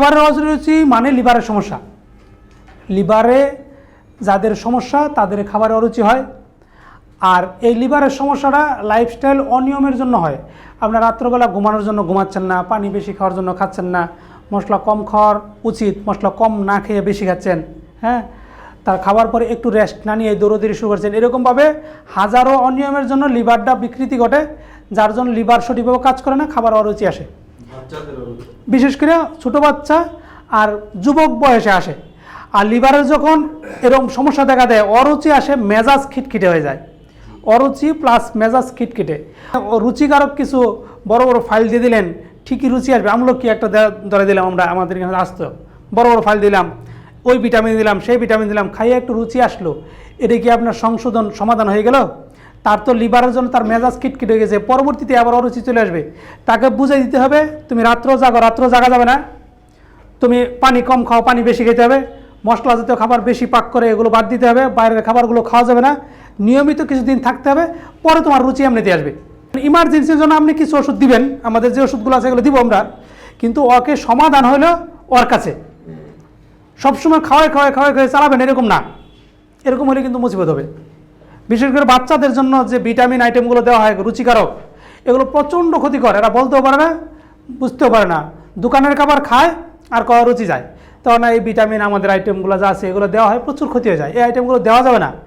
খাবারের অরুচি মানে লিভারের সমস্যা। লিভারে যাদের সমস্যা, তাদের খাবারে অরুচি হয়। আর এই লিভারের সমস্যাটা লাইফস্টাইল অনিয়মের জন্য হয়। আপনার রাত্রবেলা ঘুমানোর জন্য ঘুমাচ্ছেন না, পানি বেশি খাওয়ার জন্য খাচ্ছেন না, মশলা কম খাওয়ার উচিত, মশলা কম না খেয়ে বেশি খাচ্ছেন হ্যাঁ? তার খাবার পরে একটু রেস্ট না নিয়ে দৌড়দৌড়ি শুরু করছেন। এরকমভাবে হাজারো অনিয়মের জন্য লিভারটা বিকৃতি ঘটে, যার জন্য লিভার সঠিকভাবে কাজ করে না, খাবার অরুচি আসে। বিশেষ করে ছোটো বাচ্চা আর যুবক বয়সে আসে। আর লিভারের যখন এরকম সমস্যা দেখা দেয়, অরুচি আসে, মেজাজ খিটখিটে হয়ে যায়। অরুচি প্লাস মেজাজ খিটখিটে। রুচিকারক কিছু বড় বড় ফাইল দিয়ে দিলেন, ঠিকই রুচি আসবে। আমলো কি একটা ধরে দিলাম আমরা, আমাদের এখানে আসতো। বড় বড় ফাইল দিলাম, ওই ভিটামিন দিলাম, সেই ভিটামিন দিলাম, খাইয়ে একটু রুচি আসলো। এটা কি আপনার সংশোধন সমাধান হয়ে গেল? তার তো লিভারের জন্য তার মেজাজ কিটকিট হয়ে গেছে। পরবর্তীতে আবার অরুচি চলে আসবে। তাকে বুঝাই দিতে হবে, তুমি রাত্রেও জাগো রাত্র জাগা যাবে না। তুমি পানি কম খাও, পানি বেশি খেতে হবে। মশলা জাতীয় খাবার বেশি পাক করে এগুলো বাদ দিতে হবে, বাইরের খাবারগুলো খাওয়া যাবে না। নিয়মিত কিছুদিন থাকতে হবে, পরে তোমার রুচি এমনিতে আসবে। ইমার্জেন্সির জন্য আপনি কিছু ওষুধ দিবেন, আমাদের যে ওষুধগুলো আছে এগুলো দিব আমরা। কিন্তু ওকে সমাধান হলো ওর কাছে। সবসময় খাওয়াই খাওয়াই খাওয়াই খাওয়াই চালাবেন, এরকম না। এরকম হলে কিন্তু মুসিবত হবে। বিশেষ করে বাচ্চাদের জন্য যে ভিটামিন আইটেমগুলো দেওয়া হয়, রুচিকারক, এগুলো প্রচণ্ড ক্ষতিকর। এরা বলতেও পারে না, বুঝতেও পারে না। দোকানের খাবার খায় আর কয় রুচি যায়। তখন এই ভিটামিন আমাদের আইটেমগুলো যা আছে, এগুলো দেওয়া হয়, প্রচুর ক্ষতি হয়ে যায়। এই আইটেমগুলো দেওয়া যাবে না।